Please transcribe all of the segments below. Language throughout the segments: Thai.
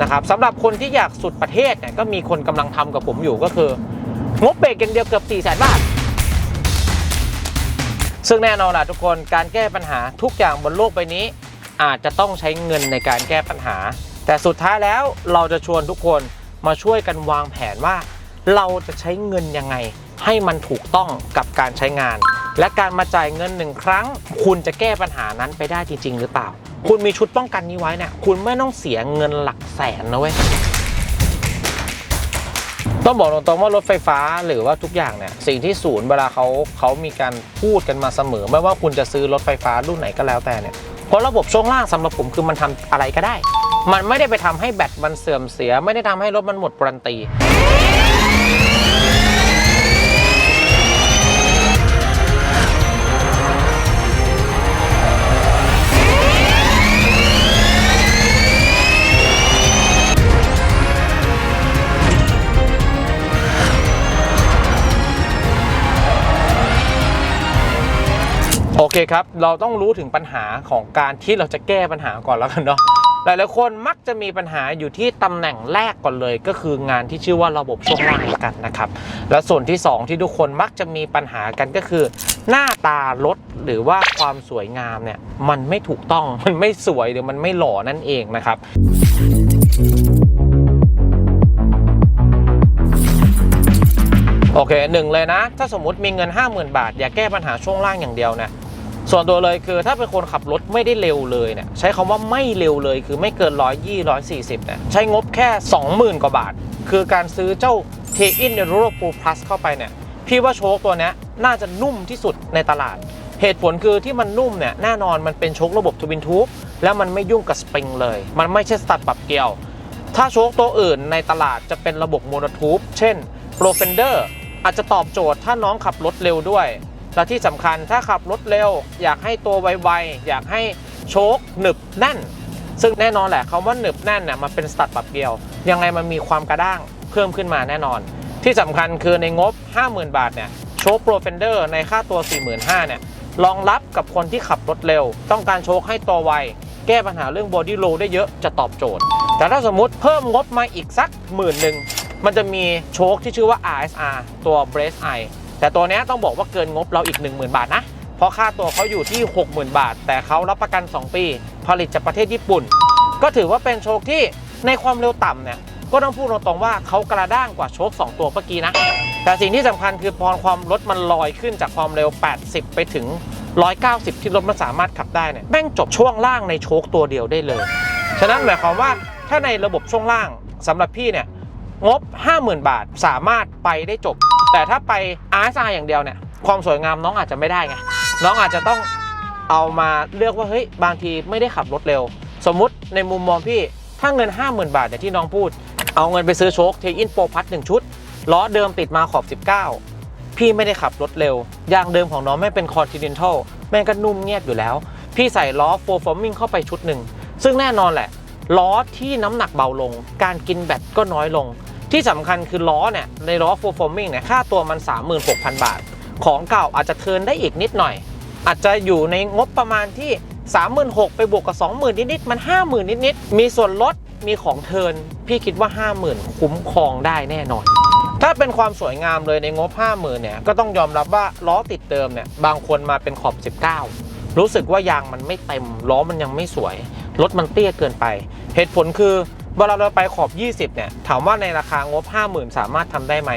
นะครับสำหรับคนที่อยากสุดประเทศเนี่ยก็มีคนกำลังทำกับผมอยู่ก็คืองบเบรกอย่างเดียวเกือบ4 0 0 0 0 0 บาท ซึ่งแน่นอนล่ะทุกคนการแก้ปัญหาทุกอย่างบนโลกใบนี้ อาจจะต้องใช้เงินในการแก้ปัญหา แต่สุดท้ายแล้วเราจะชวนทุกคนมาช่วยกันวางแผนว่า เราจะใช้เงินยังไง ให้มันถูกต้องกับการใช้งาน และการมาจ่ายเงินหนึ่งครั้ง คุณจะแก้ปัญหานั้นไปได้จริง ๆ หรือเปล่า คุณมีชุดป้องกันนี้ไว้เนี่ยคุณไม่ต้องเสียเงินหลักแสนนะเว้ยต้องบอกตรงๆว่ารถไฟฟ้าหรือว่าทุกอย่างเนี่ยสิ่งที่ศูนย์เวลาเขาเขามีการพูดกันมาเสมอ ไม่ว่าคุณจะซื้อรถไฟฟ้ารุ่นไหนก็แล้วแต่เนี่ยเพราะระบบช่วงล่างสำหรับผมคือมันทำอะไรก็ได้ มันไม่ได้ไปทำให้แบตมันเสื่อมเสีย ไม่ได้ทำให้รถมันหมดปรันตี เคครับ เราต้องรู้ถึงปัญหาของการที่เราจะแก้ปัญหาก่อนแล้วกันเนาะหลายๆคนมักจะมีปัญหาอยู่ที่ตำแหน่งแรกก่อนเลย ก็คืองานที่ชื่อว่าระบบช่วงล่างกันนะครับ และส่วนที่สองที่ทุกคนมักจะมีปัญหากันก็คือ หน้าตารถหรือว่าความสวยงามเนี่ยมันไม่ถูกต้องมันไม่สวยหรือมันไม่หล่อนั่นเองนะครับโอเคหนึ่งเลยนะ ถ้าสมมติมีเงิน 50,000 บาท อย่าแก้ปัญหาช่วงล่างอย่างเดียวนะ ส่วนตัวเลยคือถ้าเป็นคนขับรถไม่ได้เร็วเลยเนี่ยใช้คำว่าไม่เร็วเลยคือไม่เกิน120 140เนี่ยใช้งบแค่ 20,000 กว่าบาท คือการซื้อเจ้า t a i n n e u r o Pro Plus เข้าไปเนี่ยพี่ว่าโชคตัวนี้น่าจะนุ่มที่สุดในตลาด เหตุผลคือที่มันนุ่มเนี่ยแน่นอนมันเป็นโชคระบบทวินทูบแล้วมันไม่ยุ่งกับสปริงเลย มันไม่ใช่สตัดปรับเกลียว ถ้าโชคตัวอื่นในตลาดจะเป็นระบบโมโนทูบเช่น Pro Fender อาจจะตอบโจทย์ถ้าน้องขับรถเร็วด้วย และที่สำคัญถ้าขับรถเร็ว อยากให้ตัวไวๆอยากให้โชคหนึบแน่น ซึ่งแน่นอนแหละคำว่าหนึบแน่นน่ะมันเป็นสตัดปรับเกลียว ยังไงมันมีความกระด้างเพิ่มขึ้นมาแน่นอน ที่สำคัญคือในงบ 50,000 บาทเนี่ยโชค Pro Fender ในค่าตัว 45,000เนี่ยรองรับกับคนที่ขับรถเร็ว ต้องการโชคให้ตัวไว แก้ปัญหาเรื่อง body roll ได้เยอะจะตอบโจทย์ แต่ถ้าสมมุติเพิ่มงบมาอีกสักหมื่นหนึ่งมันจะมีโชคที่ชื่อว่า RSR ตัว Brace Eye แต่ตัวนี้ต้องบอกว่าเกินงบเราอีก 10,000 บาทนะ เพราะค่าตัวเขาอยู่ที่ 60,000 บาท แต่เขารับประกัน 2 ปี ผลิตจากประเทศญี่ปุ่น ก็ถือว่าเป็นโชคที่ในความเร็วต่ำเนี่ยก็ต้องพูดตรงๆว่าเขากระด้างกว่าโชค 2 ตัวเมื่อกี้นะ แต่สิ่งที่สำคัญคือพอความรถมันลอยขึ้นจากความเร็ว 80 ไปถึง 190 ที่รถมันสามารถขับได้เนี่ยแม่งจบช่วงล่างในโชคตัวเดียวได้เลย ฉะนั้นหมายความว่าถ้าในระบบช่วงล่างสำหรับพี่เนี่ยงบ 50,000 บาทสามารถไปได้จบ แต่ถ้าไป RSR อย่างเดียวเนี่ยความสวยงามน้องอาจจะไม่ได้ไงน้องอาจจะต้องเอามาเลือกว่าเฮ้ยบางทีไม่ได้ขับรถเร็ว สมมุติในมุมมองพี่ถ้าเงิน 50,000 บาทเนี่ยที่น้องพูด เอาเงินไปซื้อโชคเทอินโปรพัทหนึ่งชุดล้อเดิมติดมาขอบ 19 พี่ไม่ได้ขับรถเร็วยางเดิมของน้องไม่เป็น Continental แม่งก็นุ่มเงียบอยู่แล้ว พี่ใส่ล้อ f o r forming เข้าไปชุดหนึ่งซึ่งแน่นอนแหละ ล้อที่น้ำหนักเบาลง การกินแบตก็น้อยลง ที่สำคัญคือล้อเนี่ยในล้อ f o r forming เนี่ยค่าตัวมัน 36,000 บาท ของเก่าอาจจะเทินได้อีกนิดหน่อย อาจจะอยู่ในงบประมาณที่ 36,000ไปบวกกับ 20,000 นิดๆมัน 50,000 นิดๆมีส่วนลดมีของเทินพี่คิดว่า 50,000 คุ้มครองได้แน่นอน ถ้าเป็นความสวยงามเลยในงบ 50,000เนี่ยก็ต้องยอมรับว่าล้อติดเดิมเนี่ยบางคนมาเป็นขอบ 19 รู้สึกว่ายางมันไม่เต็มล้อมันยังไม่สวยรถมันเตี้ยเกินไป เหตุผลคือ เวลาเราไปขอบ 20 เนี่ย ถามว่าในราคางบ 50,000 สามารถทำได้ไหม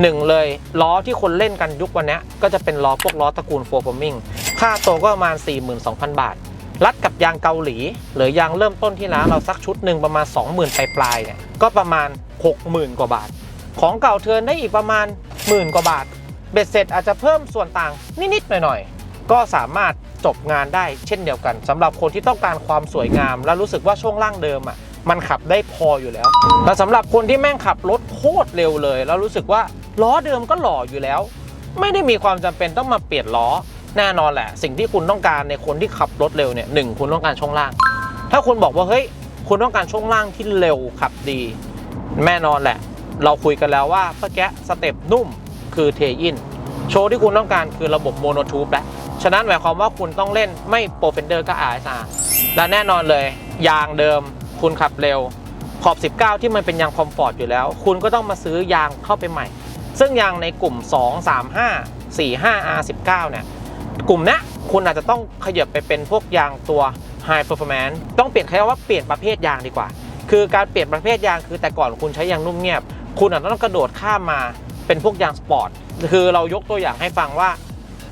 หนึ่งเลยล้อที่คนเล่นกันยุควันนี้ก็จะเป็นล้อพวกล้อตระกูลโฟร์ฟอมิงค่าตัวก็ประมาณ 42,000 บาท รัดกับยางเกาหลี หรือยางเริ่มต้นที่ร้านเราสักชุดหนึ่งประมาณ 20,000 ปลายปลายเนี่ยก็ประมาณ 60,000 กว่าบาท ของเก่าเทินได้อีกประมาณหมื่นกว่าบาท เบ็ดเสร็จอาจจะเพิ่มส่วนต่างนิดๆหน่อยๆ ก็สามารถจบงานได้เช่นเดียวกันสำหรับคนที่ต้องการความสวยงาม และรู้สึกว่าช่วงล่างเดิมอะ มันขับได้พออยู่แล้ว แต่สำหรับคนที่แม่งขับรถโคตรเร็วเลย แล้วรู้สึกว่าล้อเดิมก็หล่ออยู่แล้ว ไม่ได้มีความจำเป็นต้องมาเปลี่ยนล้อ แน่นอนแหละ สิ่งที่คุณต้องการในคนที่ขับรถเร็วเนี่ยหนึ่งคุณต้องการช่วงล่าง ถ้าคุณบอกว่าเฮ้ยคุณต้องการช่วงล่างที่เร็วขับดี แน่นอนแหละ เราคุยกันแล้วว่าเมื่อกี้สเต็ปนุ่มคือเทอินโชว์ที่คุณต้องการคือระบบโมโนทูบแล้วฉะนั้นหมายความว่าคุณต้องเล่นไม่โปรเฟนเดอร์ก็ RSR และแน่นอนเลย ยางเดิม คุณขับเร็ว ขอบ 19 ที่มันเป็นยางคอมฟอร์ตอยู่แล้ว คุณก็ต้องมาซื้อยางเข้าไปใหม่ ซึ่งยางในกลุ่ม 2 3 5 4 5 R19 เนี่ยกลุ่มนี้คุณอาจจะต้องขยับไปเป็นพวกยางตัว High Performance ต้องเปลี่ยนคำว่าเปลี่ยนประเภทยางดีกว่า คือการเปลี่ยนประเภทยางคือแต่ก่อนคุณใช้ยางนุ่มเงียบ คุณอาจจะต้องกระโดดข้ามมาเป็นพวกยางสปอร์ตคือเรายกตัวอย่างให้ฟังว่า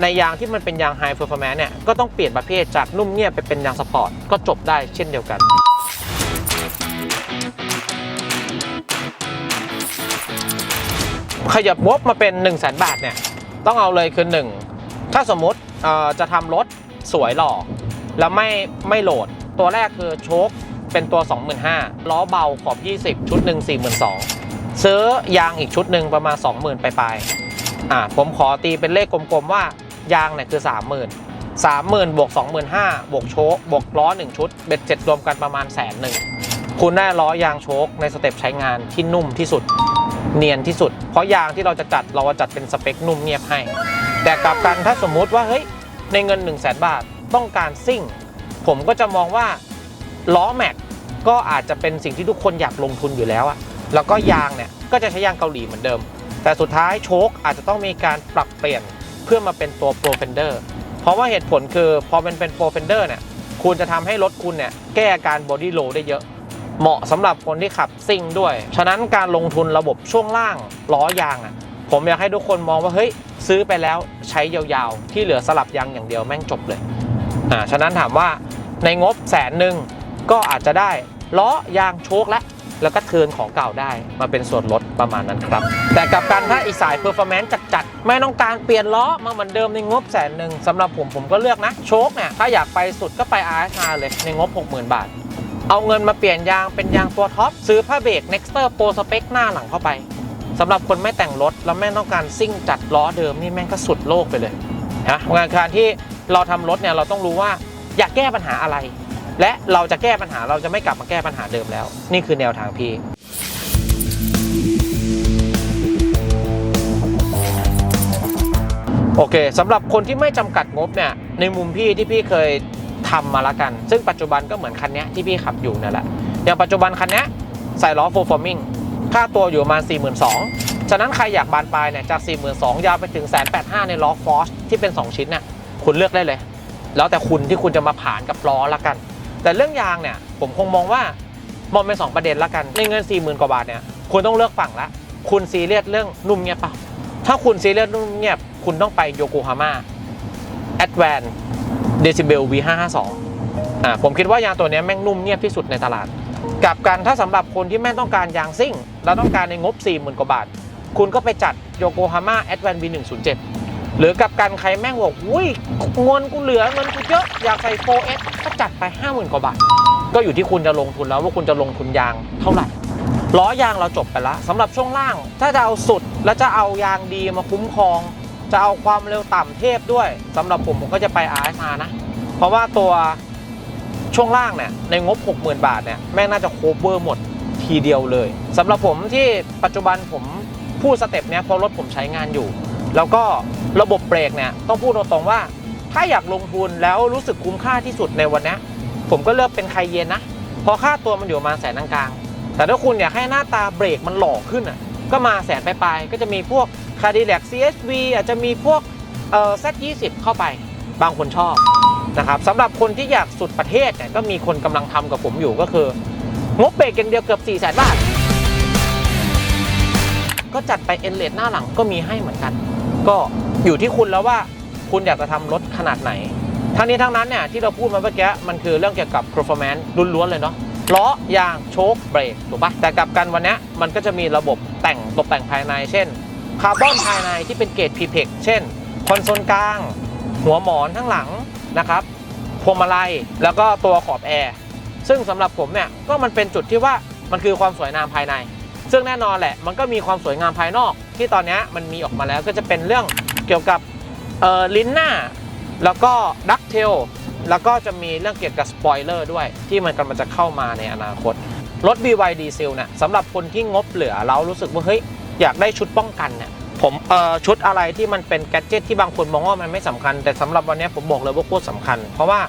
ในยางที่มันเป็นยาง High Performance เนี่ยก็ต้องเปลี่ยนประเภทจากนุ่มเงียบไปเป็นยางสปอร์ตก็จบได้เช่นเดียวกัน ขยับงบมาเป็น 1 0 0 0 0แบาทเนี่ยต้องเอาเลยคือ 1 ถ้าสมมติจะทำรถสวยหล่อแล้วไม่ไม่โหลด ตัวแรกคือโชคเป็นตัว 25,000ล้อเบาขอบ20 ชุดหนึ่ง42,000ซื้อยางอีกชุดหนึ่งประมาณ 20,000 ไปลายๆอ่าผมขอตีเป็นเลขกลมๆว่ายางเนี่ยคือ 30,000 30,000บวก25,000บวกโชคบวกล้อ 1 ชุดเบ็ดเจ็ดรวมกันประมาณแสนหนึ่งคุณได้ล้อยางโชคในสเต็ปใช้งานที่นุ่มที่สุด เนียนที่สุด เพราะยางที่เราจะจัดเราจะจัดเป็นสเปคนุ่มเงียบให้ แต่กลับกันถ้าสมมุติว่าเฮ้ยในเงิน 1 0 0 0 0แบาทต้องการซิ่ง ผมก็จะมองว่าล้อแม็กก็อาจจะเป็นสิ่งที่ทุกคนอยากลงทุนอยู่แล้วอะแล้วก็ยางเนี่ยก็จะใช้ยางเกาหลีเหมือนเดิม แต่สุดท้ายโชคอาจจะต้องมีการปรับเปลี่ยนเพื่อมาเป็นตัวโปรเฟนเดอร์เพราะว่าเหตุผลคือพอมันเป็นโปรเฟนเดอร์เนี่ยคุณจะทำให้รถคุณเนี่ยแก้อาการบอดี้โลได้เยอะ เหมาะสำหรับคนที่ขับซิ่งด้วย ฉะนั้นการลงทุนระบบช่วงล่างล้อยางอะผมอยากให้ทุกคนมองว่าเฮ้ยซื้อไปแล้วใช้ยาวๆ ที่เหลือสลับยางอย่างเดียวแม่งจบเลยอ่าฉะนั้นถามว่าในงบแสนหนึ่งก็อาจจะได้ล้อยางโชคและแล้วก็เทินของเก่าได้มาเป็นส่วนลดประมาณนั้นครับ แต่กับกันถ้าอีสายเพอร์ฟอร์แมนซ์จัดๆ ไม่ต้องการเปลี่ยนล้อมาเหมือนเดิมในงบแสนหนึ่งสำหรับผมผมก็เลือกนะ โชคเนี่ย ถ้าอยากไปสุดก็ไป RSR เลยในงบ 60,000 บาท เอาเงินมาเปลี่ยนยางเป็นยางตัวท็อปซื้อผ้าเบรก Nexter Pro Spec หน้าหลังเข้าไปสำหรับคนไม่แต่งรถ แล้วแม่งต้องการซิ่งจัดล้อเดิมนี่แม่งก็สุดโลกไปเลยนะงานการที่เราทำรถเนี่ยเราต้องรู้ว่าอยากแก้ปัญหาอะไร และเราจะแก้ปัญหาเราจะไม่กลับมาแก้ปัญหาเดิมแล้ว นี่คือแนวทางพี่โอเคสำหรับคนที่ไม่จำกัดงบเนี่ยในมุมพี่ที่พี่เคย ทำมาละกัน ซึ่งปัจจุบันก็เหมือนคันนี้ที่พี่ขับอยู่นั่นแหละ อย่างปัจจุบันคันนี้ใส่ล้อ full forming ค่าตัวอยู่ประมาณ 42,000ฉะนั้นใครอยากบานปลายเนี่ยจาก 42,000 ยาวไปถึงแสนแปดห้าในล้อฟอสที่เป็น 2 ชิ้นเนี่ยคุณเลือกได้เลย แล้วแต่คุณที่คุณจะมาผ่านกับล้อละกัน แต่เรื่องยางเนี่ยผมคงมองว่ามองเป็นสองประเด็นละกัน ในเงิน 40,000 กว่าบาทเนี่ยคุณต้องเลือกฝั่งละคุณซีเรียสเรื่องนุ่มเงียบเปล่าถ้าคุณซีเรียสนุ่มเงียบคุณต้องไปโยโกฮาม่าแอดแวน เดซิเบล V552 อ่าผมคิดว่ายางตัวนี้แม่งนุ่มเงียบที่สุดในตลาดกับกันถ้าสำหรับคนที่แม่งต้องการยางซิ่ง แล้วต้องการในงบ 40,000 กว่าบาท คุณก็ไปจัดโยโกฮาม่าแอดแวน V107 หรือกับกันใครแม่งบอกอุ้ยเงินกูเหลือเงินกูเยอะ อยากใส่ 4S ก็จัดไป 50,000 กว่าบาท ก็อยู่ที่คุณจะลงทุนแล้วว่าคุณจะลงทุนยางเท่าไหร่ล้อยางเราจบไปแล้วสำหรับช่วงล่าง ถ้าจะเอาสุดแล้วจะเอายางดีมาคุ้มครอง จะเอาความเร็วต่ำเทพด้วยสำหรับผมผมก็จะไป RSR นะ เพราะว่าตัวช่วงล่างเนี่ยในงบ 60,000 บาทเนี่ยแม่งน่าจะโคเวอร์หมดทีเดียวเลยสำหรับผมที่ปัจจุบันผมพูดสเต็ปเนี้ยเพราะรถผมใช้งานอยู่ แล้วก็ระบบเบรกเนี่ยต้องพูดตรงๆว่า ถ้าอยากลงทุนแล้วรู้สึกคุ้มค่าที่สุดในวันนี้ผมก็เลือกเป็นไคเยนนะเพราะค่าตัวมันอยู่ประมาณแสนกลางแต่ถ้าคุณอยากให้หน้าตาเบรกมันหล่อขึ้นอะก็มาแสนปลายๆก็จะมีพวก Cadillac CSV อาจจะมีพวกเอ่อ Z20 เข้าไป บางคนชอบนะครับสำหรับคนที่อยากสุดประเทศเนี่ยก็มีคนกำลังทำกับผมอยู่ก็คือ งบเบรกอย่างเดียวเกือบ 4 0 0 0 0 0บาท ก็จัดไปเอ็นเลดหน้าหลังก็มีให้เหมือนกัน ก็อยู่ที่คุณแล้วว่าคุณอยากจะทำรถขนาดไหน ทั้งนี้ทั้งนั้นเนี่ยที่เราพูดมาเมื่อกี้มันคือเรื่องเกี่ยวกับ performance ล้วนๆเลยเนาะล้อยางโชคเบรกถูกปะแต่กลับกันวันนี้มันก็จะมีระบบแต่งตกแต่งภายในเช่น คาร์บอนภายในที่เป็นเกรด PPEX เช่น คอนโซลกลาง หัวหมอนทั้างหลังนะครับพวงมาลัยแล้วก็ตัวขอบแอร์ซึ่งสำหรับผมเนี่ยก็มันเป็นจุดที่ว่ามันคือความสวยงามภายใน ซึ่งแน่นอนแหละมันก็มีความสวยงามภายนอก ที่ตอนนี้มันมีออกมาแล้วก็จะเป็นเรื่องเกี่ยวกับลิ้นหน้า แล้วก็ดักเทลแล้วก็จะมีเรื่องเกี่ยวกับสปอยเลอร์ด้วย ที่มันกำลังจะเข้ามาในอนาคต รถ BYD ซีลเนี่ยสำหรับคนที่งบเหลือแล้วรู้สึกว่าเฮ้ย อยากได้ชุดป้องกันเนี่ยผมเอ่อชุดอะไรที่มันเป็นแกจิตที่บางคนมองว่ามันไม่สำคัญ แต่สำหรับวันนี้ผมบอกเลยว่าโคตรสำคัญ เพราะว่า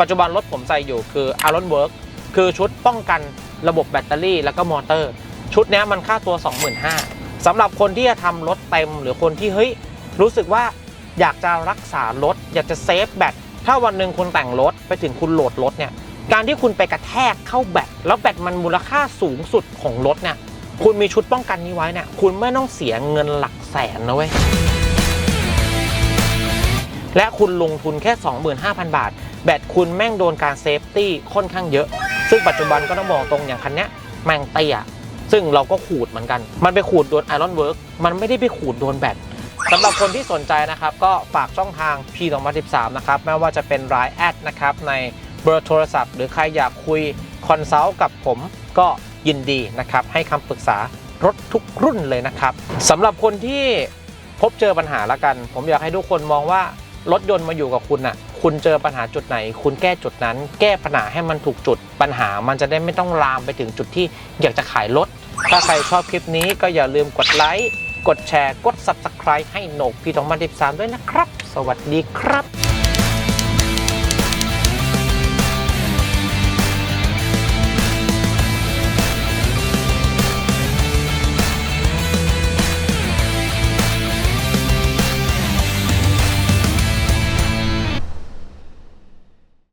ปัจจุบันรถผมใส่อยู่คือ Iron Work คือชุดป้องกันระบบแบตเตอรี่แล้วก็มอเตอร์ ชุดนี้มันค่าตัว 25,000สำหรับคนที่จะทำรถเต็มหรือคนที่เฮ้ยรู้สึกว่าอยากจะรักษารถ อยากจะเซฟแบตถ้าวันหนึ่งคุณแต่งรถไปถึงคุณโหลดรถเนี่ยการที่คุณไปกระแทกเข้าแบตแล้วแบตมันมูลค่าสูงสุดของรถเนี่ย คุณมีชุดป้องกันนี้ไว้เนี่ยคุณไม่ต้องเสียเงินหลักแสนนะเว้ยและคุณลงทุนแค่ 25,000 บาท แบตคุณแม่งโดนการเซฟตี้ค่อนข้างเยอะ ซึ่งปัจจุบันก็ต้องบอกตรงอย่างคันเนี้ยแม่งเตี้ยซึ่งเราก็ขูดเหมือนกัน มันไปขูดโดนไอรอนเวิร์กมันไม่ได้ไปขูดโดนแบตสำหรับคนที่สนใจนะครับ ก็ฝากช่องทาง P 2 1 3นะครับไม่ว่าจะเป็นรายแอดนะครับ ในเบอร์โทรศัพท์ หรือใครอยากคุยคอนซัลท์กับผมก็ ยินดีนะครับให้คำปรึกษารถทุกรุ่นเลยนะครับสำหรับคนที่พบเจอปัญหาละกัน ผมอยากให้ทุกคนมองว่ารถยนต์มาอยู่กับคุณน่ะคุณเจอปัญหาจุดไหน คุณแก้จุดนั้น แก้ปัญหาให้มันถูกจุด ปัญหามันจะได้ไม่ต้องลามไปถึงจุดที่อยากจะขายรถ ถ้าใครชอบคลิปนี้ก็อย่าลืมกดไลค์ กดแชร์ กด Subscribe ให้โหนกพี่ทองมันดิบสามด้วยนะครับ สวัสดีครับ